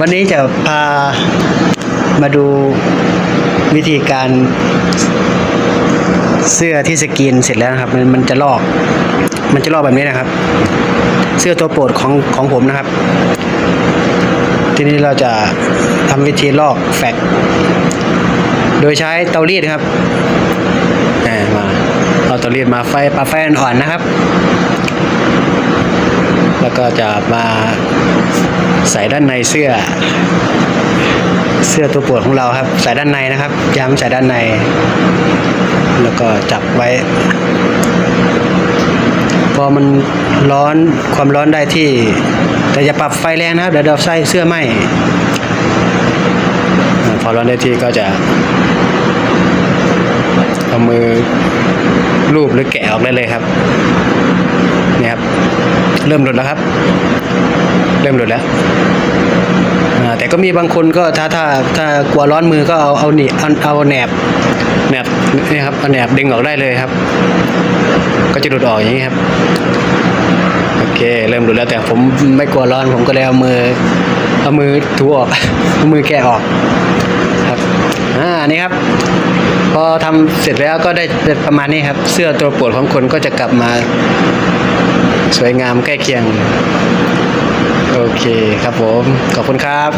วันนี้จะพามาดูวิธีการเสื้อที่สกรีนเสร็จแล้วนะครับมันมันจะลอก มันจะลอกแบบนี้นะครับ เสื้อตัวโปรดของของผมนะครับ ทีนี้เราจะทำวิธีลอกแฟกโดยใช้เตารีดครับมาเอาเตารีดมาไฟปาไฟอ่อนๆนะครับ แล้วก็จะมา ใส่ด้านในเสื้อ เสื้อตัวปวดของเราครับ ใส่ด้านในนะครับย้ำใส่ด้านใน แล้วก็จับไว้ พอมันร้อนความร้อนได้ที่ แต่อย่าปรับไฟแรงนะครับเดี๋ยวเราใส่เสื้อไหมพอร้อนได้ที่ก็จะเอามือลูบหรือแกะออกได้เลยครับนี่ครับ เริ่มหลุดแล้วครับ เริ่มหลุดแล้วแต่ก็มีบางคนก็ถ้าถ้าถ้ากลัวร้อนมือก็เอาเอาหนีเอาเอาแหนบแหนบนี่ครับเอาแหนบดึงออกได้เลยครับ ก็จะหลุดออกอย่างนี้ครับโอเคเริ่มหลุดแล้วแต่ผมไม่กลัวร้อนผมก็เลยเอามือเอามือถูออกเอามือแกะออกครับอ่านี่ครับ พอทำเสร็จแล้วก็ได้ประมาณนี้ครับ เสื้อตัวปวดของคนก็จะกลับมา สวยงามใกล้เคียง เคครับผม ขอบคุณครับ